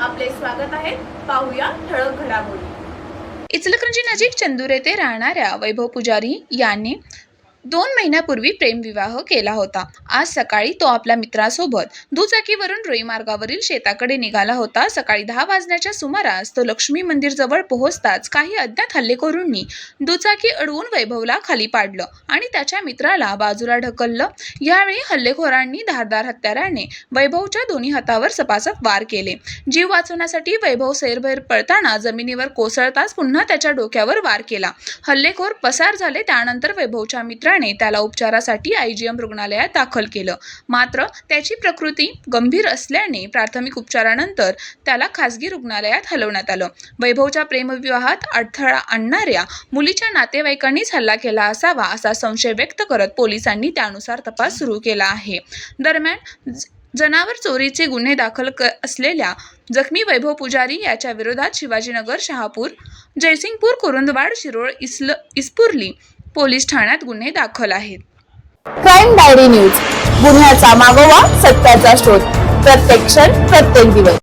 आपले स्वागत आहे. पाहूया ठळक घडामोडी. इचलकरंजी नजीक चंदूर येथे राहणाऱ्या वैभव पुजारी यांनी दोन महिन्यापूर्वी प्रेमविवाह केला होता. आज सकाळी तो आपल्या मित्रासोबत दुचाकीवरून रोई मार्गावरील शेताकडे निघाला होता. सकाळी दहा वाजण्याच्या सुमारास तो लक्ष्मी मंदिर जवळ पोहोचताच काही अज्ञात हल्लेखोरांनी दुचाकी अडवून वैभवला खाली पाडलं आणि त्याच्या मित्राला बाजूला ढकललं. यावेळी हल्लेखोरांनी धारदार हत्याराने वैभवच्या दोन्ही हातावर सपासप वार केले. जीव वाचवण्यासाठी वैभव सैरभैर पळताना जमिनीवर कोसळताच पुन्हा त्याच्या डोक्यावर वार केला. हल्लेखोर पसार झाले त्यानंतर वैभवच्या मित्र मित्राने त्याला उपचारासाठी आयजीएम रुग्णालयात दाखल केलं. मात्र त्याची प्रकृती गंभीर असल्याने प्राथमिक उपचारानंतर त्याला खासगी रुग्णालयात हलवण्यात आलं. वैभवच्या प्रेमविवाहात अडथळा आणणाऱ्या मुलीच्या नातेवाईकांनीच हल्ला केला असावा असा संशय व्यक्त करत पोलिसांनी त्यानुसार तपास सुरू केला आहे. दरम्यान जनावर चोरीचे गुन्हे दाखल क असलेल्या जखमी वैभव पुजारी याच्या विरोधात शिवाजीनगर शहापूर जयसिंगपूर कुरुंदवाड शिरोळ इस्ल इस्पुर्ली पोलीस ठाण्यात गुन्हे दाखल आहेत. Crime diary news. गुन्ह्याचा मागोवा सत्याचा शोध. प्रत्येक क्षण प्रत्येक दिवस.